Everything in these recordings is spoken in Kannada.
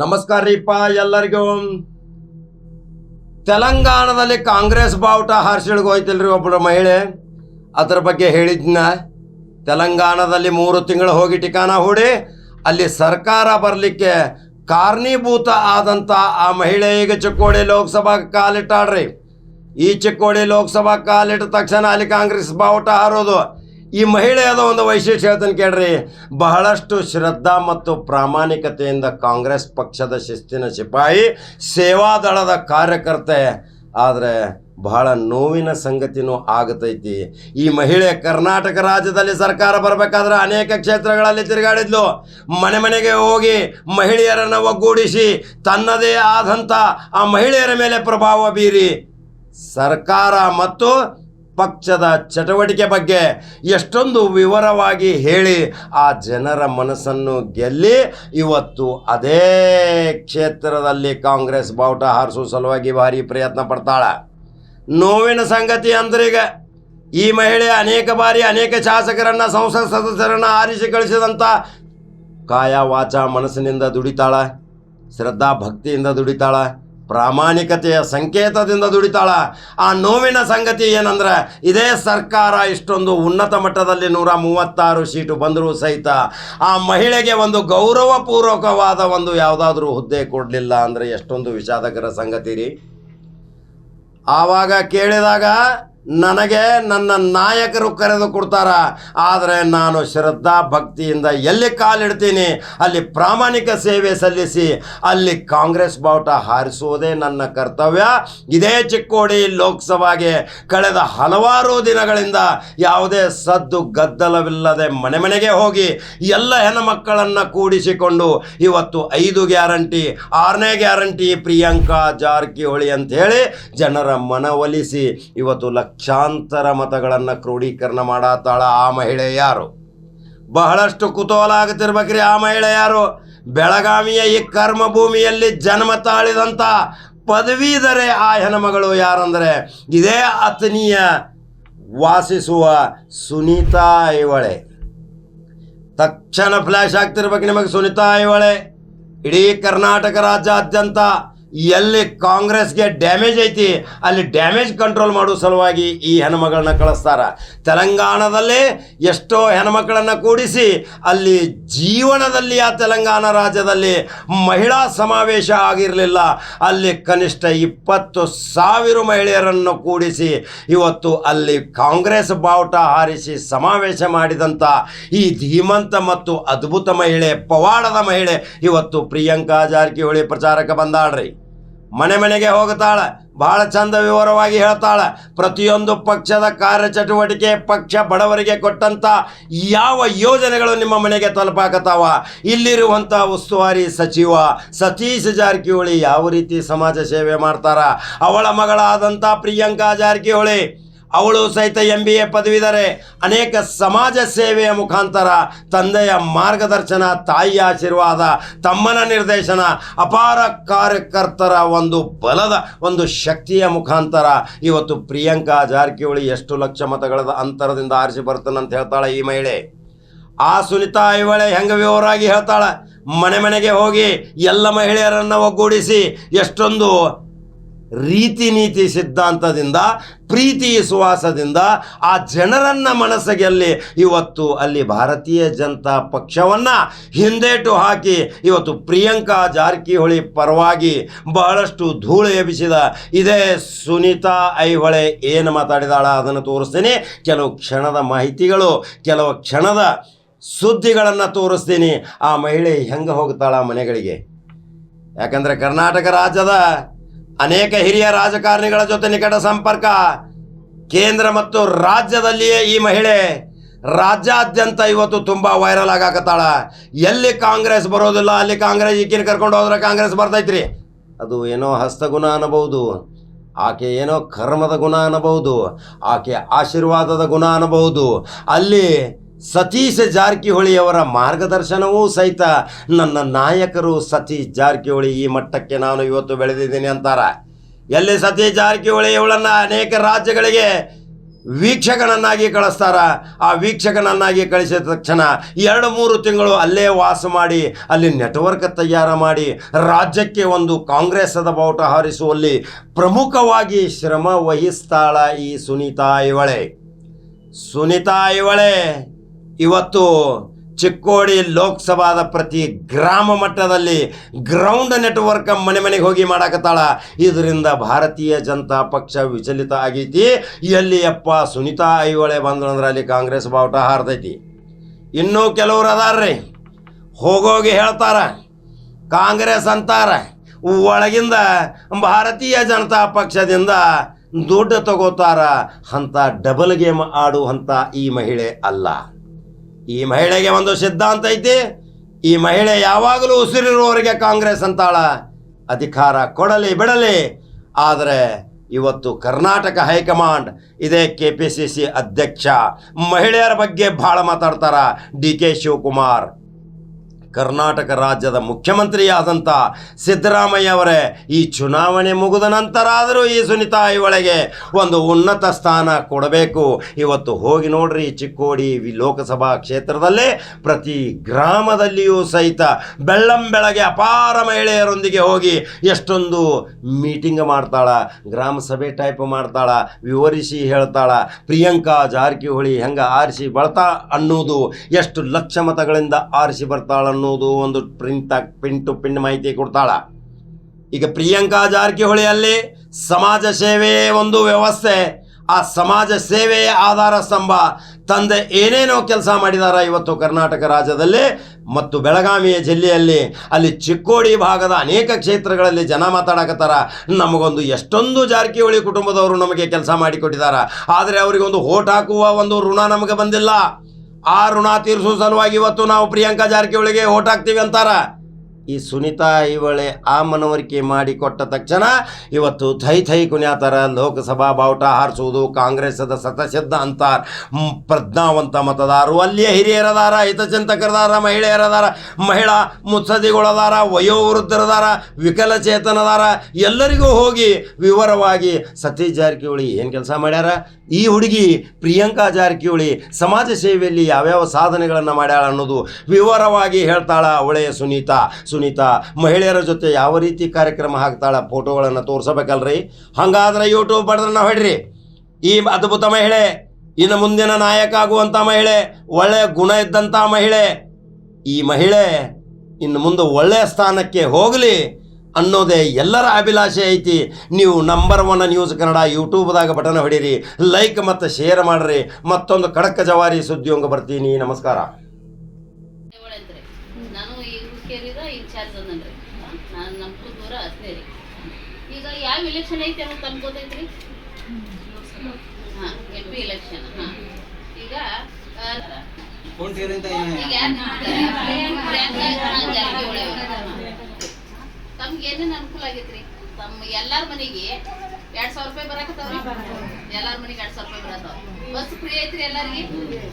ನಮಸ್ಕಾರ ರೀಪ ಎಲ್ಲರಿಗೂ. ತೆಲಂಗಾಣದಲ್ಲಿ ಕಾಂಗ್ರೆಸ್ ಬಾವುಟ ಹಾರಿಸಿಳ್ಗೆ ಹೋಯ್ತಿಲ್ರಿ ಒಬ್ಬರು ಮಹಿಳೆ. ಅದ್ರ ಬಗ್ಗೆ ಹೇಳಿದ್ನ. ತೆಲಂಗಾಣದಲ್ಲಿ ಮೂರು ತಿಂಗಳು ಹೋಗಿ ಟಿಕಾನ ಹೂಡಿ, ಅಲ್ಲಿ ಸರ್ಕಾರ ಬರಲಿಕ್ಕೆ ಕಾರಣೀಭೂತ ಆದಂಥ ಆ ಮಹಿಳೆ ಈಗ ಚಿಕ್ಕೋಡಿ ಲೋಕಸಭಾ ಕಾಲಿಟ್ಟಾಳ್ರಿ. ಈ ಚಿಕ್ಕೋಡಿ ಲೋಕಸಭಾ ಕಾಲಿಟ್ಟ ತಕ್ಷಣ ಅಲ್ಲಿ ಕಾಂಗ್ರೆಸ್ ಬಾವುಟ ಹಾರೋದು. ಈ ಮಹಿಳೆಯದ ಒಂದು ವೈಶಿಷ್ಟ್ಯ ಹೇಳ್ತಾನೆ ಕೇಳ್ರಿ, ಬಹಳಷ್ಟು ಶ್ರದ್ಧಾ ಮತ್ತು ಪ್ರಾಮಾಣಿಕತೆಯಿಂದ ಕಾಂಗ್ರೆಸ್ ಪಕ್ಷದ ಶಿಸ್ತಿನ ಸಿಪಾಯಿ ಸೇವಾದಳದ ಕಾರ್ಯಕರ್ತೆ. ಆದರೆ ಬಹಳ ನೋವಿನ ಸಂಗತಿನೂ ಆಗತೈತಿ. ಈ ಮಹಿಳೆ ಕರ್ನಾಟಕ ರಾಜ್ಯದಲ್ಲಿ ಸರ್ಕಾರ ಬರಬೇಕಾದ್ರೆ ಅನೇಕ ಕ್ಷೇತ್ರಗಳಲ್ಲಿ ತಿರುಗಾಡಿದ್ಲು. ಮನೆ ಮನೆಗೆ ಹೋಗಿ ಮಹಿಳೆಯರನ್ನು ಒಗ್ಗೂಡಿಸಿ, ತನ್ನದೇ ಆದಂಥ ಆ ಮಹಿಳೆಯರ ಮೇಲೆ ಪ್ರಭಾವ ಬೀರಿ, ಸರ್ಕಾರ ಮತ್ತು ಪಕ್ಷದ ಚಟುವಟಿಕೆ ಬಗ್ಗೆ ಎಷ್ಟೊಂದು ವಿವರವಾಗಿ ಹೇಳಿ ಆ ಜನರ ಮನಸ್ಸನ್ನು ಗೆಲ್ಲಿ ಇವತ್ತು ಅದೇ ಕ್ಷೇತ್ರದಲ್ಲಿ ಕಾಂಗ್ರೆಸ್ ಬಾವುಟ ಹಾರಿಸುವ ಸಲುವಾಗಿ ಭಾರಿ ಪ್ರಯತ್ನ ಪಡ್ತಾಳೆ. ನೋವಿನ ಸಂಗತಿ ಅಂದ್ರೀಗ ಈ ಮಹಿಳೆ ಅನೇಕ ಬಾರಿ ಅನೇಕ ಶಾಸಕರನ್ನ, ಸಂಸತ್ ಸದಸ್ಯರನ್ನ ಆರಿಸಿ ಕಳಿಸಿದಂಥ ಕಾಯ ವಾಚ ಮನಸ್ಸಿನಿಂದ ದುಡಿತಾಳ, ಶ್ರದ್ಧಾ ಭಕ್ತಿಯಿಂದ ದುಡಿತಾಳ. ಪ್ರಾಮಾಣಿಕತೆಯ ಸಂಕೇತದಿಂದ ದುಡಿತಾಳ. ಆ ನೋವಿನ ಸಂಗತಿ ಏನಂದ್ರೆ, ಇದೇ ಸರ್ಕಾರ ಇಷ್ಟೊಂದು ಉನ್ನತ ಮಟ್ಟದಲ್ಲಿ ನೂರ ಮೂವತ್ತಾರು ಸೀಟು ಬಂದರೂ ಸಹಿತ ಆ ಮಹಿಳೆಗೆ ಒಂದು ಗೌರವಪೂರ್ವಕವಾದ ಒಂದು ಯಾವುದಾದ್ರೂ ಹುದ್ದೆ ಕೊಡಲಿಲ್ಲ ಅಂದರೆ ಎಷ್ಟೊಂದು ವಿಷಾದಕರ ಸಂಗತಿ ರೀ. ಆವಾಗ ಕೇಳಿದಾಗ ನನಗೆ ನನ್ನ ನಾಯಕರು ಕರೆದು ಕೊಡ್ತಾರ. ಆದರೆ ನಾನು ಶ್ರದ್ಧಾ ಭಕ್ತಿಯಿಂದ ಎಲ್ಲಿ ಕಾಲಿಡ್ತೀನಿ? ಅಲ್ಲಿ ಪ್ರಾಮಾಣಿಕ ಸೇವೆ ಸಲ್ಲಿಸಿ, ಅಲ್ಲಿ ಕಾಂಗ್ರೆಸ್ ಬಾವುಟ ಹಾರಿಸುವುದೇ ನನ್ನ ಕರ್ತವ್ಯ. ಇದೇ ಚಿಕ್ಕೋಡಿ ಲೋಕಸಭೆಗೆ ಕಳೆದ ಹಲವಾರು ದಿನಗಳಿಂದ ಯಾವುದೇ ಸದ್ದು ಗದ್ದಲವಿಲ್ಲದೆ ಮನೆ ಮನೆಗೆ ಹೋಗಿ ಎಲ್ಲ ಹೆಣ್ಣುಮಕ್ಕಳನ್ನು ಕೂಡಿಸಿಕೊಂಡು ಇವತ್ತು ಐದು ಗ್ಯಾರಂಟಿ, ಆರನೇ ಗ್ಯಾರಂಟಿ ಪ್ರಿಯಾಂಕಾ ಜಾರಕಿಹೊಳಿ ಅಂತ ಹೇಳಿ ಜನರ ಮನವೊಲಿಸಿ ಇವತ್ತು ಲಕ್ಷಾಂತರ ಮತಗಳನ್ನು ಕ್ರೋಢೀಕರಣ ಮಾಡತ್ತಾಳ ಆ ಮಹಿಳೆ ಯಾರು? ಬಹಳಷ್ಟು ಕುತೂಹಲ ಆಗುತ್ತಿರ್ಬೇಕ್ರಿ ಆ ಮಹಿಳೆ ಯಾರು? ಬೆಳಗಾವಿಯ ಈ ಕರ್ಮಭೂಮಿಯಲ್ಲಿ ಜನ್ಮ ತಾಳಿದಂಥ ಪದವೀಧರೆ ಆ ಹೆಣ್ಮಗಳು ಯಾರಂದರೆ? ಇದೇ ಅತನಿಯ ವಾಸಿಸುವ ಸುನೀತಾ ಐವಳೆ. ತಕ್ಷಣ ಫ್ಲ್ಯಾಶ್ ಆಗ್ತಿರ್ಬೇಕು ನಿಮಗೆ ಸುನೀತಾ ಐವಳೆ. ಇಡೀ ಕರ್ನಾಟಕ ರಾಜ್ಯಾದ್ಯಂತ ಎಲ್ಲಿ ಕಾಂಗ್ರೆಸ್ಗೆ ಡ್ಯಾಮೇಜ್ ಐತಿ, ಅಲ್ಲಿ ಡ್ಯಾಮೇಜ್ ಕಂಟ್ರೋಲ್ ಮಾಡೋ ಸಲುವಾಗಿ ಈ ಹೆಣ್ಮಗಳನ್ನ ಕಳಿಸ್ತಾರ. ತೆಲಂಗಾಣದಲ್ಲಿ ಎಷ್ಟೋ ಹೆಣ್ಮಕ್ಕಳನ್ನು ಕೂಡಿಸಿ, ಅಲ್ಲಿ ಜೀವನದಲ್ಲಿ ಆ ತೆಲಂಗಾಣ ರಾಜ್ಯದಲ್ಲಿ ಮಹಿಳಾ ಸಮಾವೇಶ ಆಗಿರಲಿಲ್ಲ. ಅಲ್ಲಿ ಕನಿಷ್ಠ ಇಪ್ಪತ್ತು ಸಾವಿರ ಮಹಿಳೆಯರನ್ನು ಕೂಡಿಸಿ, ಇವತ್ತು ಅಲ್ಲಿ ಕಾಂಗ್ರೆಸ್ ಬಾವುಟ ಹಾರಿಸಿ ಸಮಾವೇಶ ಮಾಡಿದಂಥ ಈ ಧೀಮಂತ ಮತ್ತು ಅದ್ಭುತ ಮಹಿಳೆ, ಪವಾಡದ ಮಹಿಳೆ ಇವತ್ತು ಪ್ರಿಯಾಂಕಾ ಜಾರಕಿಹೊಳಿ ಪ್ರಚಾರಕ್ಕೆ ಬಂದಾಳ್ರಿ. ಮನೆ ಮನೆಗೆ ಹೋಗುತ್ತಾಳೆ. ಬಹಳ ಚಂದ ವಿವರವಾಗಿ ಹೇಳ್ತಾಳೆ. ಪ್ರತಿಯೊಂದು ಪಕ್ಷದ ಕಾರ್ಯಚಟುವಟಿಕೆ ಪಕ್ಷ ಬಡವರಿಗೆ ಕೊಟ್ಟಂತ ಯಾವ ಯೋಜನೆಗಳು ನಿಮ್ಮ ಮನೆಗೆ ತಲುಪಾಕತ್ತಾವ? ಇಲ್ಲಿರುವಂಥ ಉಸ್ತುವಾರಿ ಸಚಿವ ಸತೀಶ್ ಜಾರಕಿಹೊಳಿ ಯಾವ ರೀತಿ ಸಮಾಜ ಸೇವೆ ಮಾಡ್ತಾರ? ಅವಳ ಮಗಳಾದಂಥ ಪ್ರಿಯಾಂಕಾ ಜಾರಕಿಹೊಳಿ ಅವಳು ಸಹಿತ ಎಂ ಬಿ ಎ ಪದವಿದರೆ ಅನೇಕ ಸಮಾಜ ಸೇವೆಯ ಮುಖಾಂತರ ತಂದೆಯ ಮಾರ್ಗದರ್ಶನ, ತಾಯಿಯ ಆಶೀರ್ವಾದ, ತಮ್ಮನ ನಿರ್ದೇಶನ, ಅಪಾರ ಕಾರ್ಯಕರ್ತರ ಒಂದು ಬಲದ ಒಂದು ಶಕ್ತಿಯ ಮುಖಾಂತರ ಇವತ್ತು ಪ್ರಿಯಾಂಕಾ ಜಾರಕಿಹೊಳಿ ಎಷ್ಟು ಲಕ್ಷ ಮತಗಳ ಅಂತರದಿಂದ ಆರಿಸಿ ಬರ್ತಾನಂತ ಹೇಳ್ತಾಳೆ ಈ ಮಹಿಳೆ. ಆ ಸುನಿತಾ ಐವಳೆ ಹೆಂಗೆ ವಿವರಾಗಿ ಹೇಳ್ತಾಳೆ? ಮನೆ ಮನೆಗೆ ಹೋಗಿ ಎಲ್ಲ ಮಹಿಳೆಯರನ್ನು ಒಗ್ಗೂಡಿಸಿ ಎಷ್ಟೊಂದು ರೀತಿ ನೀತಿ ಸಿದ್ಧಾಂತದಿಂದ, ಪ್ರೀತಿ ವಿಶ್ವಾಸದಿಂದ ಆ ಜನರನ್ನ ಮನಸ್ಸಿಗೆಲ್ಲಿ ಇವತ್ತು ಅಲ್ಲಿ ಭಾರತೀಯ ಜನತಾ ಪಕ್ಷವನ್ನು ಹಿಂದೇಟು ಹಾಕಿ ಇವತ್ತು ಪ್ರಿಯಾಂಕಾ ಜಾರಕಿಹೊಳಿ ಪರವಾಗಿ ಬಹಳಷ್ಟು ಧೂಳು ಎಬ್ಬಿಸಿದ ಇದೇ ಸುನೀತಾ ಐಹೊಳೆ ಏನು ಮಾತಾಡಿದಾಳ ಅದನ್ನು ತೋರಿಸ್ತೀನಿ. ಕೆಲವು ಕ್ಷಣದ ಮಾಹಿತಿಗಳು, ಕೆಲವು ಕ್ಷಣದ ಸುದ್ದಿಗಳನ್ನು ತೋರಿಸ್ತೀನಿ. ಆ ಮಹಿಳೆ ಹೆಂಗೆ ಹೋಗ್ತಾಳ ಮನೆಗಳಿಗೆ? ಯಾಕಂದರೆ ಕರ್ನಾಟಕ ರಾಜ್ಯದ ಅನೇಕ ಹಿರಿಯ ರಾಜಕಾರಣಿಗಳ ಜೊತೆ ನಿಕಟ ಸಂಪರ್ಕ. ಕೇಂದ್ರ ಮತ್ತು ರಾಜ್ಯದಲ್ಲಿಯೇ ಈ ಮಹಿಳೆ ರಾಜ್ಯಾದ್ಯಂತ ಇವತ್ತು ತುಂಬ ವೈರಲ್ ಆಗಾಕತ್ತಾಳ. ಎಲ್ಲಿ ಕಾಂಗ್ರೆಸ್ ಬರೋದಿಲ್ಲ, ಅಲ್ಲಿ ಕಾಂಗ್ರೆಸ್ ಈಕಿನ ಕರ್ಕೊಂಡು ಹೋದ್ರೆ ಕಾಂಗ್ರೆಸ್ ಬರ್ತೈತ್ರಿ. ಅದು ಏನೋ ಹಸ್ತಗುಣ ಅನ್ನಬಹುದು ಆಕೆ ಏನೋ ಕರ್ಮದ ಗುಣ ಅನ್ನಬಹುದು ಆಕೆ ಆಶೀರ್ವಾದದ ಗುಣ ಅನ್ನಬಹುದು ಅಲ್ಲಿ ಸತೀಶ್ ಜಾರಕಿಹೊಳಿಯವರ ಮಾರ್ಗದರ್ಶನವೂ ಸಹಿತ ನನ್ನ ನಾಯಕರು ಸತೀಶ್ ಜಾರಕಿಹೊಳಿ ಈ ಮಟ್ಟಕ್ಕೆ ನಾನು ಇವತ್ತು ಬೆಳೆದಿದ್ದೀನಿ ಅಂತಾರ. ಎಲ್ಲಿ ಸತೀಶ್ ಜಾರಕಿಹೊಳಿ ಇವಳನ್ನು ಅನೇಕ ರಾಜ್ಯಗಳಿಗೆ ವೀಕ್ಷಕನನ್ನಾಗಿ ಕಳಿಸ್ತಾರ? ಆ ವೀಕ್ಷಕನನ್ನಾಗಿ ಕಳಿಸಿದ ತಕ್ಷಣ ಎರಡು ಮೂರು ತಿಂಗಳು ಅಲ್ಲೇ ವಾಸ ಮಾಡಿ, ಅಲ್ಲಿ ನೆಟ್ವರ್ಕ್ ತಯಾರು ಮಾಡಿ, ರಾಜ್ಯಕ್ಕೆ ಒಂದು ಕಾಂಗ್ರೆಸ್ಸದ ಬಾವುಟ ಹಾರಿಸುವಲ್ಲಿ ಪ್ರಮುಖವಾಗಿ ಶ್ರಮ ವಹಿಸ್ತಾಳ ಈ ಸುನೀತಾ ಇವಳೆ. ಸುನೀತಾ ಇವಳೆ. ಇವತ್ತು ಚಿಕ್ಕೋಡಿ ಲೋಕಸಭಾದ ಪ್ರತಿ ಗ್ರಾಮ ಮಟ್ಟದಲ್ಲಿ ಗ್ರೌಂಡ್ ನೆಟ್ವರ್ಕ್ ಮನೆ ಮನೆಗೆ ಹೋಗಿ ಮಾಡಾಕತ್ತಾಳ. ಇದರಿಂದ ಭಾರತೀಯ ಜನತಾ ಪಕ್ಷ ವಿಚಲಿತ ಆಗೈತಿ. ಎಲ್ಲಿಯಪ್ಪ ಸುನೀತಾ ಐಹೊಳೆ ಬಂದ್ರಂದ್ರೆ ಅಲ್ಲಿ ಕಾಂಗ್ರೆಸ್ ಬಾವುಟ ಹಾರತೈತಿ. ಇನ್ನೂ ಕೆಲವ್ರು ಅದಾರ್ರಿ ಹೋಗೋಗಿ ಹೇಳ್ತಾರ. ಕಾಂಗ್ರೆಸ್ ಅಂತಾರ. ಒಳಗಿಂದ ಭಾರತೀಯ ಜನತಾ ಪಕ್ಷದಿಂದ ದುಡ್ಡು ತಗೋತಾರ. ಅಂತ ಡಬಲ್ ಗೇಮ್ ಆಡುವಂಥ ಈ ಮಹಿಳೆ ಅಲ್ಲ. ಈ ಮಹಿಳೆಗೆ ಒಂದು ಸಿದ್ಧಾಂತ ಐತಿ. ಈ ಮಹಿಳೆ ಯಾವಾಗಲೂ ಉಸಿರಿರುವವರಿಗೆ ಕಾಂಗ್ರೆಸ್ ಅಂತಾಳ. ಅಧಿಕಾರ ಕೊಡಲಿ, ಬಿಡಲಿ. ಆದರೆ ಇವತ್ತು ಕರ್ನಾಟಕ ಹೈಕಮಾಂಡ್, ಇದೇ ಕೆ ಪಿ ಸಿ ಸಿ ಅಧ್ಯಕ್ಷ, ಮಹಿಳೆಯರ ಬಗ್ಗೆ ಭಾಳ ಮಾತಾಡ್ತಾರ ಡಿ ಕೆ ಶಿವಕುಮಾರ್. ಕರ್ನಾಟಕ ರಾಜ್ಯದ ಮುಖ್ಯಮಂತ್ರಿಯಾದಂಥ ಸಿದ್ದರಾಮಯ್ಯ ಅವರೇ ಈ ಚುನಾವಣೆ ಮುಗಿದ ನಂತರ ಆದರೂ ಈ ಸುನಿತಾ ಇವಳಿಗೆ ಒಂದು ಉನ್ನತ ಸ್ಥಾನ ಕೊಡಬೇಕು. ಇವತ್ತು ಹೋಗಿ ನೋಡ್ರಿ, ಚಿಕ್ಕೋಡಿ ಲೋಕಸಭಾ ಕ್ಷೇತ್ರದಲ್ಲೇ ಪ್ರತಿ ಗ್ರಾಮದಲ್ಲಿಯೂ ಸಹಿತ ಬೆಳ್ಳಂ ಬೆಳಗ್ಗೆ ಅಪಾರ ಮಹಿಳೆಯರೊಂದಿಗೆ ಹೋಗಿ ಎಷ್ಟೊಂದು ಮೀಟಿಂಗ್ ಮಾಡ್ತಾಳ, ಗ್ರಾಮ ಸಭೆ ಟೈಪ್ ಮಾಡ್ತಾಳ, ವಿವರಿಸಿ ಹೇಳ್ತಾಳ, ಪ್ರಿಯಾಂಕಾ ಜಾರಕಿಹೊಳಿ ಹೆಂಗೆ ಆರಿಸಿ ಬರ್ತಾ ಅನ್ನೋದು ಎಷ್ಟು ಲಕ್ಷ ಮತಗಳಿಂದ ಆರಿಸಿ ಬರ್ತಾಳ ಅನ್ನೋದು ಒಂದು ಪ್ರಿಂಟ್ ಪಿನ್ ಟು ಮಾಹಿತಿ ಕೊಡ್ತಾಳ. ಈಗ ಪ್ರಿಯಾಂಕಾ ಜಾರಕಿಹೊಳಿಯಲ್ಲಿ ಸಮಾಜ ಸೇವೆ ಒಂದು ವ್ಯವಸ್ಥೆ. ಆ ಸಮಾಜ ಸೇವೆಯೇ ಆಧಾರ ಸ್ತಂಭ. ತಂದೆ ಏನೇನೋ ಕೆಲಸ ಮಾಡಿದಾರ ಇವತ್ತು ಕರ್ನಾಟಕ ರಾಜ್ಯದಲ್ಲಿ ಮತ್ತು ಬೆಳಗಾವಿಯ ಜಿಲ್ಲೆಯಲ್ಲಿ. ಅಲ್ಲಿ ಚಿಕ್ಕೋಡಿ ಭಾಗದ ಅನೇಕ ಕ್ಷೇತ್ರಗಳಲ್ಲಿ ಜನ ಮಾತಾಡಕತ್ತಾರ. ನಮಗೊಂದು ಎಷ್ಟೊಂದು ಜಾರಕಿಹೊಳಿ ಕುಟುಂಬದವರು ನಮಗೆ ಕೆಲಸ ಮಾಡಿಕೊಟ್ಟಿದ್ದಾರೆ ಆದರೆ ಅವರಿಗೆ ಒಂದು ಓಟ್ ಹಾಕುವ ಒಂದು ಋಣ ನಮಗೆ ಬಂದಿಲ್ಲ. ಆ ಋಣ ತೀರಿಸುವ ಸಲುವಾಗಿ ಇವತ್ತು ನಾವು ಪ್ರಿಯಾಂಕಾ ಜಾರಕಿಹೊಳಿಗೆ ಓಟ್ ಹಾಕ್ತೀವಿ ಅಂತಾರ. ಈ ಸುನೀತಾ ಇವಳೆ ಆ ಮನವರಿಕೆ ಮಾಡಿ ಕೊಟ್ಟ ತಕ್ಷಣ ಇವತ್ತು ಥೈ ಥೈ ಕುಣ್ಯಾತರ ಲೋಕಸಭಾ ಬಾವುಟ ಹಾರಿಸುವುದು ಕಾಂಗ್ರೆಸ್ದ ಸತಸಿದ್ಧ ಅಂತಾರ. ಪ್ರಜ್ಞಾವಂತ ಮತದಾರರು. ಅಲ್ಲಿಯೇ ಹಿರಿಯರದಾರ ಹಿತಚಿಂತಕರದಾರ ಮಹಿಳೆಯರದಾರ ಮಹಿಳಾ ಮುತ್ಸದಿಗಳದಾರ ವಯೋವೃದ್ಧರದಾರ, ವಿಕಲಚೇತನದಾರ, ಎಲ್ಲರಿಗೂ ಹೋಗಿ ವಿವರವಾಗಿ ಸತೀಶ್ ಜಾರಕಿಹೊಳಿ ಏನು ಕೆಲಸ ಮಾಡ್ಯಾರ? ಈ ಹುಡುಗಿ ಪ್ರಿಯಾಂಕಾ ಜಾರಕಿಹೊಳಿ ಸಮಾಜ ಸೇವೆಯಲ್ಲಿ ಯಾವ್ಯಾವ ಸಾಧನೆಗಳನ್ನು ಮಾಡ್ಯಾಳ ಅನ್ನೋದು ವಿವರವಾಗಿ ಹೇಳ್ತಾಳ ಅವಳೆಯ ಸುನೀತಾ. ಸುನೀತಾ, ಮಹಿಳೆಯರ ಜೊತೆ ಯಾವ ರೀತಿ ಕಾರ್ಯಕ್ರಮ ಹಾಕ್ತಾಳೆ? ಫೋಟೋಗಳನ್ನು ತೋರಿಸಬೇಕಲ್ರಿ? ಹಂಗಾದ್ರೆ ಯೂಟ್ಯೂಬ್ ಬಡ್ದ್ರೆ ನಾವು ಹೇಳ್ರಿ. ಈ ಅದ್ಭುತ ಮಹಿಳೆ, ಇನ್ನು ಮುಂದಿನ ನಾಯಕ ಆಗುವಂಥ ಮಹಿಳೆ ಒಳ್ಳೆಯ ಗುಣ ಇದ್ದಂಥ ಮಹಿಳೆ, ಈ ಮಹಿಳೆ ಇನ್ನು ಮುಂದೆ ಒಳ್ಳೆಯ ಸ್ಥಾನಕ್ಕೆ ಹೋಗಲಿ ಅನ್ನೋದೇ ಎಲ್ಲರ ಅಭಿಲಾಷೆ ಐತಿ. ನೀವು ನಂಬರ್ ಒನ್ ನ್ಯೂಸ್ ಕನ್ನಡ ಯೂಟ್ಯೂಬ್ದಾಗ ಬಟನ್ ಹೊಡೀರಿ ಲೈಕ್ ಮತ್ತು ಶೇರ್ ಮಾಡಿರಿ. ಮತ್ತೊಂದು ಖಡಕ್ ಜವಾರಿ ಸುದ್ದಿಯೊಂಗ ಬರ್ತೀನಿ. ನಮಸ್ಕಾರ ಒಳಂತ್ರಿ ನಾನು ಈ ಹುಕ್ಕೇರಿದ ಇನ್ಚಾರ್ಜ್ ಅದನ್ರಿ ನಾನು ನಮ್ಮ ದೂರ ಹತ್ತನೇ ರೀ ಈಗ ಯಾವ ಇಲೆಕ್ಷನ್ ಐತೆ ಅಂತ ಅನ್ಕೋತೈತ್ರಿ. ಹಾಂ ಎಂ ಪಿ ಇಲೆಕ್ಷನ್ ಹಾಂ. ಈಗ ತಮ್ಗೆ ಏನೇನು ಅನುಕೂಲ ಆಗೈತ್ರಿ? ತಮ್ಮ ಎಲ್ಲಾರ ಮನೆಗೆ ಎರಡ್ ಸಾವಿರ ರೂಪಾಯಿ ಬರಾಕತ್ತಾವ್ರಿ? ಎಲ್ಲಾರ ಮನೆಗೆ ಎರಡ್ ಸಾವಿರ ರೂಪಾಯಿ ಬರತ್ತಾವ ಬಸ್ ಫ್ರೀ ಐತ್ರಿ ಎಲ್ಲಾರಿಗೆ?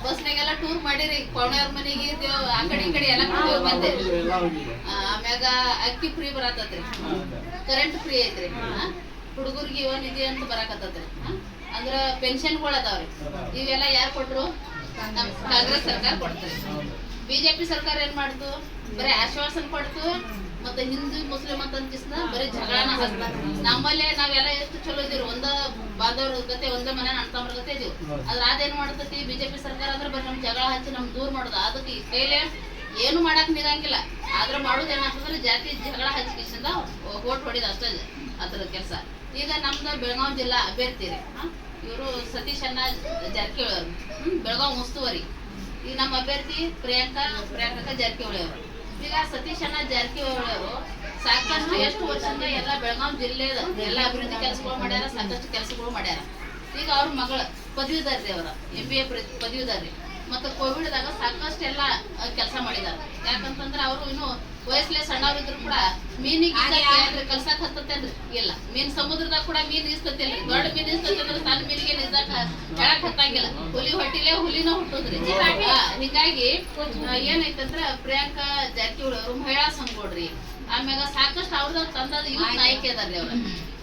ಬಸ್ನಾಗೆಲ್ಲ ಟೂರ್ ಮಾಡಿರಿ. ಕೊನೆಯವ್ರ ಮನೆಗೆ ಆ ಕಡೆ ಈ ಕಡೆ ಎಲ್ಲ ಬಂದೆ. ಆಮ್ಯಾಗ ಅಕ್ಕಿ ಫ್ರೀ ಬರತ್ತತ್ರಿ ಕರೆಂಟ್ ಫ್ರೀ ಐತ್ರಿ ಹುಡುಗರಿಗೆ ಯುವ ನಿಧಿ ಅಂತ ಬರಾಕತ್ತತ್ರಿ ಆ, ಅಂದ್ರ ಪೆನ್ಷನ್ಗಳು ಅದಾವ್ರಿ. ಇವೆಲ್ಲ ಯಾರು ಕೊಟ್ರು? ಕಾಂಗ್ರೆಸ್ ಸರ್ಕಾರ ಕೊಡ್ತಾರೆ ಬಿಜೆಪಿ ಸರ್ಕಾರ ಏನ್ ಮಾಡ್ತು? ಬರೀ ಆಶ್ವಾಸನ ಕೊಡ್ತು. ಮತ್ತೆ ಹಿಂದೂ ಮುಸ್ಲಿಂ ಅಂತ ಅಂತಿಸ್ನ ಬರೀ ಜಗಳನ ನಮ್ಮಲ್ಲೇ ನಾವೆಲ್ಲ ಎಷ್ಟು ಚಲೋ ಇದೀವಿ ಒಂದ ಬಾಂಧವ್ರ ಗತೆ ಒಂದೇ ಮನೆ ಅಣ್ತಮ್ರ ಗತೆ ಇದೀವಿ. ಅದ್ರ ಅದೇನ್ ಮಾಡ್ತತಿ? ಬಿಜೆಪಿ ಸರ್ಕಾರ ಅಂದ್ರೆ ಬರೀ ನಮ್ ಜಗಳ ಹಚ್ಚಿ ನಮ್ ದೂರ ಮಾಡುದು. ಅದಕ್ಕೆ ಕೈಲೇ ಏನು ಮಾಡಕ್ ನೀರಂಗಿಲ್ಲ. ಆದ್ರೆ ಮಾಡೋದು ಏನಾಗ್ತದ್ರೆ ಜಾತಿ ಜಗಳ ಹಚ್ಚಿಕಿಸಿಂದ ಓಟ್ ಹೊಡಿದ ಅಷ್ಟೇ ಅದ್ರ ಕೆಲಸ. ಈಗ ನಮ್ದು ಬೆಳಗಾವಿ ಜಿಲ್ಲಾ ಅಭ್ಯರ್ಥಿ ರೀ. ಇವರು ಸತೀಶ್ ಅಣ್ಣ ಜಾರಕಿಹೊಳಿ ಅವರು ಬೆಳಗಾವಿ ಉಸ್ತುವಾರಿ ಈಗ ನಮ್ಮ ಅಭ್ಯರ್ಥಿ ಪ್ರಿಯಾಂಕಾ ಪ್ರಿಯಾಂಕಾ ಜಾರಕಿಹೊಳಿ ಅವರು ಈಗ ಸತೀಶ್ ಅಣ್ಣ ಜಾರಕಿಹೊಳಿ ಅವರು ಸಾಕಷ್ಟು ಎಷ್ಟು ವರ್ಷದಿಂದ ಎಲ್ಲ ಬೆಳಗಾವಿ ಜಿಲ್ಲೆದ ಎಲ್ಲ ಅಭಿವೃದ್ಧಿ ಕೆಲಸಗಳು ಮಾಡ್ಯಾರ, ಸಾಕಷ್ಟು ಕೆಲಸಗಳು ಮಾಡ್ಯಾರ. ಈಗ ಅವ್ರ ಮಗಳ ಪದವಿದಾರ್ರಿ ಅವರ ಎಂ ಬಿ ಎ ಪದವಿದಾರ್ರಿ ಮತ್ತು ಕೋವಿಡ್ದಾಗ ಸಾಕಷ್ಟು ಎಲ್ಲ ಕೆಲಸ ಮಾಡಿದಾರೆ. ಯಾಕಂತಂದ್ರೆ ಅವರು ಇನ್ನು ವಯಸ್ಸಲ್ಲೇ ಸಣ್ಣವ್ರಿದ್ರು ಕೂಡ ಮೀನಿಗೆ ಕಲ್ಸಕ್ ಹತ್ತತ್ತೇನ್ರಿ ಇಲ್ಲ. ಮೀನ್ ಸಮುದ್ರದಾಗ ಕೂಡ ಮೀನ್ ಈಸ್ತತಿಲ್ರಿ ದೊಡ್ಡ ಮೀನ್ ಇಸ್ತತಿ ಅಂದ್ರೆ ಸಣ್ಣ ಮೀನಿಗೆ ನಿಜಾಕ ಹೇಳಕ್ ಹತ್ತಂಗಿಲ್ಲ. ಹುಲಿ ಹೊಟ್ಟಿಲೆ ಹುಲಿನ ಹುಟ್ಟುದ್ರಿ. ಹಿಂಗಾಗಿ ಏನೈತಂದ್ರ ಪ್ರಿಯಾಂಕಾ ಜಾರಕಿಹೊಳಿ ಅವರು ಮಹಿಳಾ ಸಂಘೋಡ್ರಿ ಆಮ್ಯಾಗ ಸಾಕಷ್ಟು ಅವ್ರದ ತಂದದ ಯೂತ್ ನಾಯಕಿ ಅದಾರ್ರಿ ಅವ್ರ.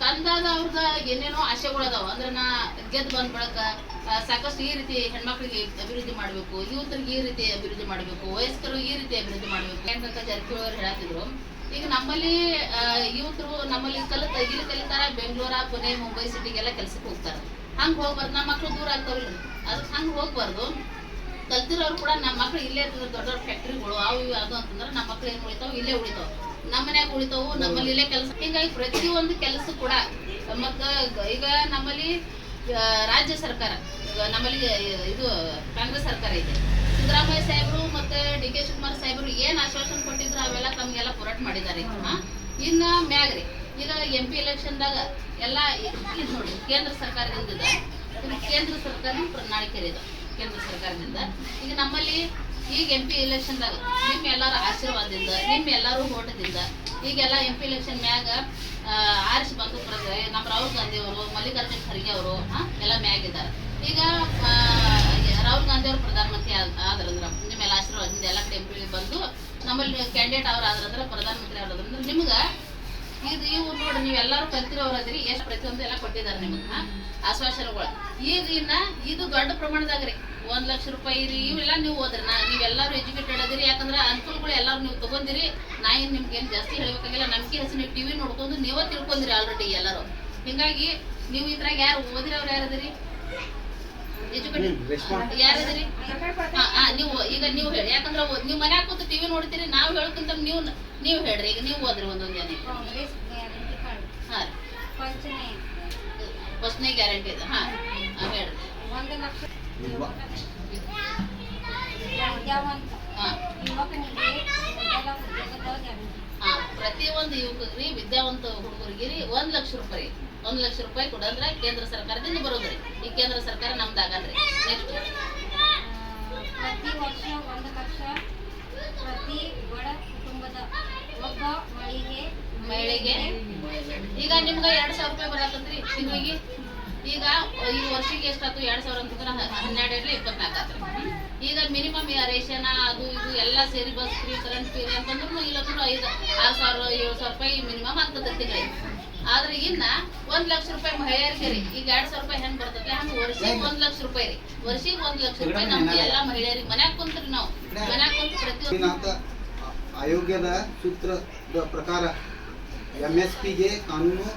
ತಂದದ ಅವ್ರದ ಏನೇನೋ ಆಸೆಗಳು ಅದಾವ. ಅಂದ್ರ ನಾ ಗೆದ್ದು ಬಂದ್ ಬಳಕ ಸಾಕಷ್ಟು ಈ ರೀತಿ ಹೆಣ್ಮಕ್ಳಿಗೆ ಅಭಿವೃದ್ಧಿ ಮಾಡಬೇಕು ಯೂತ್ರಿಗೆ ಈ ರೀತಿ ಅಭಿವೃದ್ಧಿ ಮಾಡಬೇಕು, ವಯಸ್ಕರು ಈ ರೀತಿ ಅಭಿವೃದ್ಧಿ ಮಾಡಬೇಕು ಪ್ರಿಯಾಂಕಾ ಜಾರಕಿಹೊಳಿ ಅವರು ಹೇಳತ್ತಿದ್ರು ಈಗ ನಮ್ಮಲ್ಲಿ ಯುವತರು ನಮ್ಮಲ್ಲಿ ಕಲಿತ ಇಲ್ಲಿ ಕಲಿತಾರ, ಬೆಂಗಳೂರ, ಪುಣೆ, ಮುಂಬೈ ಸಿಟಿಗೆಲ್ಲ ಕೆಲ್ಸಕ್ಕೆ ಹೋಗ್ತಾರ. ಹಂಗೆ ಹೋಗ್ಬಾರ್ದು ನಮ್ಮ ಮಕ್ಳು ದೂರ ಆಗ್ತಾವಿಲ್ಲ. ಅದಕ್ಕೆ ಹಂಗೆ ಹೋಗ್ಬಾರ್ದು. ಕಲ್ತಿರೋರು ಕೂಡ ನಮ್ಮ ಮಕ್ಳು ಇಲ್ಲೇ ಇರ್ತದೆ, ದೊಡ್ಡ ದೊಡ್ಡ ಫ್ಯಾಕ್ಟ್ರಿಗಳು ಅವು ಇವು ಅದು ಅಂತಂದ್ರೆ ನಮ್ಮ ಮಕ್ಳು ಏನು ಉಳಿತಾವ, ಇಲ್ಲೇ ಉಳಿತಾವ. ನಮ್ಮ ಮನ್ಯಾಗ ಉಳಿತಾವು ನಮ್ಮಲ್ಲಿ ಇಲ್ಲೇ ಕೆಲಸ. ಪ್ರತಿ ಪ್ರತಿಯೊಂದು ಕೆಲಸ ಕೂಡ ಮತ್ತ ಈಗ ನಮ್ಮಲ್ಲಿ ರಾಜ್ಯ ಸರ್ಕಾರ ನಮ್ಮಲ್ಲಿ ಇದು ಕಾಂಗ್ರೆಸ್ ಸರ್ಕಾರ ಇದೆ ಸಿದ್ದರಾಮಯ್ಯ ಸಾಹೇಬರು ಮತ್ತೆ ಡಿ ಕೆ ಶಿವಕುಮಾರ್ ಸಾಹೇಬರು ಏನ್ ಆಶ್ವಾಸನೆ ಕೊಟ್ಟಿದ್ರು ಅವೆಲ್ಲ ತಮ್ಗೆಲ್ಲ ಹೋರಾಟ ಮಾಡಿದ್ದಾರೆ? ಇನ್ನ ಮ್ಯಾಗ್ರಿ ಈಗ ಎಂ ಪಿ ಎಲೆಕ್ಷನ್ದಾಗ ಎಲ್ಲ ಇದು ನೋಡಿ ಕೇಂದ್ರ ಸರ್ಕಾರದಿಂದ ಕೇಂದ್ರ ಸರ್ಕಾರ ಪ್ರಣಾಳಿಕೆ ಇದೆ ಕೇಂದ್ರ ಸರ್ಕಾರದಿಂದ. ಈಗ ನಮ್ಮಲ್ಲಿ ಈಗ ಎಂ ಪಿ ಇಲೆಕ್ಷನ್ದಾಗ ನಿಮ್ಮ ಎಲ್ಲರ ಆಶೀರ್ವಾದದಿಂದ ನಿಮ್ಮ ಎಲ್ಲರೂ ಓಟದಿಂದ, ಈಗೆಲ್ಲ ಎಂ ಪಿ ಇಲೆಕ್ಷನ್ ಮ್ಯಾಗ ಆರಿಸಿ ಬಂದು ನಮ್ಮ ರಾಹುಲ್ ಗಾಂಧಿ ಅವರು, ಮಲ್ಲಿಕಾರ್ಜುನ್ ಖರ್ಗೆ ಅವರು ಎಲ್ಲ ಮ್ಯಾಗ ಇದ್ದಾರೆ ಈಗ ರಾಹುಲ್ ಗಾಂಧಿ ಅವರು ಪ್ರಧಾನಮಂತ್ರಿ ಆದ್ರಂದ್ರೆ, ನಿಮ್ಮೆಲ್ಲ ಆಶೀರ್ವಾದದಿಂದ ಎಲ್ಲ ಕಡೆ ಎಂ ಪಿ ಬಂದು, ನಮ್ಮಲ್ಲಿ ಕ್ಯಾಂಡಿಡೇಟ್ ಅವ್ರು ಆದ್ರಂದ್ರ, ಪ್ರಧಾನಮಂತ್ರಿ ಆದ್ರಂದ್ರ, ನಿಮ್ಗೆ, ಇದು ಇವು ನೋಡಿ ನೀವೆಲ್ಲರೂ ಕಲ್ತಿರೋರು ಕಲ್ತಿರೋರದ್ರಿ ಎಷ್ಟು ಪ್ರತಿಯೊಂದು ಎಲ್ಲ ಕೊಟ್ಟಿದ್ದಾರೆ ನಿಮ್ಗೆ ಆಶ್ವಾಸನೆಗಳು. ಈಗ ಇನ್ನ, ಇದು ದೊಡ್ಡ ಪ್ರಮಾಣದಾಗ ರೀ. ಒಂದ್ ಲಕ್ಷ ರೂಪಾಯಿ ರೀ ಇವೆಲ್ಲ ನೀವು ಓದ್ರಿ ನಾ ನೀವೆಲ್ಲರೂ ಎಜುಕೇಟೆಡ್ ಅದಿರಿ. ಯಾಕಂದ್ರೆ ಅನುಕೂಲಗಳು ಎಲ್ಲರೂ ನೀವು ತಗೊಂಡಿರಿ. ನಾ ಏನು ನಿಮ್ಗೆ ಏನು ಜಾಸ್ತಿ ಹೇಳ್ಬೇಕಾಗಿಲ್ಲ. ನಂಬಿಕೆ ಹೆಸರು ನೀವು ಟಿವಿ ನೋಡ್ಕೊಂಡು ನೀವೇ ತಿಳ್ಕೊಂಡಿರಿ ಆಲ್ರೆಡಿ ಎಲ್ಲರೂ. ಹಿಂಗಾಗಿ ನೀವು ಇದ್ರಾಗ ಯಾರು ಓದಿರೋರು ಯಾರದಿರಿ ಎಜುಕೇಟೆಡ್ ಯಾರದಿರಿ ಹಾಂ ಹಾ, ನೀವು ಈಗ ನೀವು ಹೇಳಿ. ಯಾಕಂದ್ರೆ ನೀವು ಮನ್ಯಾಗ ಕೂತು ಟಿವಿ ನೋಡ್ತೀರಿ. ನಾವು ಹೇಳೋಕ್ಕಿಂತ ನೀವು ನೀವು ಹೇಳ್ರಿ. ಈಗ ನೀವು ಓದ್ರಿ ಒಂದೊಂದು ಹಾ ಫಸ್ಟ್ನೇ ಗ್ಯಾರಂಟಿ ಇದೆ. ಹಾ ಹಾ, ಹೇಳ್ರಿ. ಒಂದು ಲಕ್ಷ ವಿದ್ಯಾವಂತ ಒಂದು ಪ್ರತಿಯೊಂದು ಯುವಕರಿಗೆ ವಿದ್ಯಾವಂತ ಹುಡುಗರಿಗೆ ರೀ ಒಂದ್ ಲಕ್ಷ ರೂಪಾಯಿ. ಒಂದು ಲಕ್ಷ ರೂಪಾಯಿ ಕೊಡಂದ್ರೆ ಕೇಂದ್ರ ಸರ್ಕಾರದಿಂದ ಬರೋದ್ರಿ. ಈ ಕೇಂದ್ರ ಸರ್ಕಾರ ನಮ್ದು ಆಗಲ್ರಿ. ನೆಕ್ಸ್ಟ್ ಪ್ರತಿ ವರ್ಷ ಒಂದು ಲಕ್ಷ ಪ್ರತಿ ಬಡ ಕುಟುಂಬದ ಒಬ್ಬ ಮಹಿಳೆ ಮಹಿಳೆಗೆ ಈಗ ನಿಮ್ಗೆ ಎರಡ್ ಸಾವಿರ ರೂಪಾಯಿ ಬರತ್ತಂದ್ರಿ ತಿಂಗಳಿಗೆ? ಈಗ ಈ ವರ್ಷಕ್ಕೆ ಎಷ್ಟಾಯ್ತು? ಎರಡು ಸಾವಿರ ಅಂತಂದ್ರೆ ಹನ್ನೆರಡು ಇರಲಿ ಇಪ್ಪತ್ನಾಲ್ಕು ಆತ್ರಿ. ಈಗ ಮಿನಿಮಮ್ ರೇಷನ್ ಅದು ಇದು ಎಲ್ಲ ಸೇರಿ ಬಸ್ ಫ್ರೀ ಕರೆಂಟ್ ಫ್ರೀ ಅಂತಂದ್ರೂ ಇಲ್ಲಂದ್ರೂ ಐದು ಆರು ಸಾವಿರ ಏಳು ಸಾವಿರ ರೂಪಾಯಿ ಮಿನಿಮಮ್ ಆಗ್ತದೆ ತಿಂಗಳಿಗೆ. ಆದ್ರೆ ಇನ್ನ ಒಂದ್ ಲಕ್ಷ ರೂಪಾಯಿ ಮಹಿಳೆಯರಿಗೆ ರೀ ಈಗ ಎರಡ್ ಸಾವಿರ ರೂಪಾಯಿ ಹೆಂಗ್ ಬರ್ತದೆ ಹಂಗ ವರ್ಷಕ್ಕೆ ಒಂದ್ ಲಕ್ಷ ರೂಪಾಯಿ ರೀ. ವರ್ಷಕ್ಕೆ ಒಂದ್ ಲಕ್ಷ ರೂಪಾಯಿ ನಮ್ಗೆ ಎಲ್ಲಾ ಮಹಿಳೆಯರಿಗೆ ಮನ್ಯಾಗ ಕುಂತ್ರಿ ನಾವು. ಮನ್ಯಾಗ ಕುಂತ ಪ್ರತಿ ಆಯೋಗ್ಯದ ಸೂತ್ರದ ಪ್ರಕಾರ ಎಂ ಎಸ್ ಪಿಗೆ ಕಾನೂನು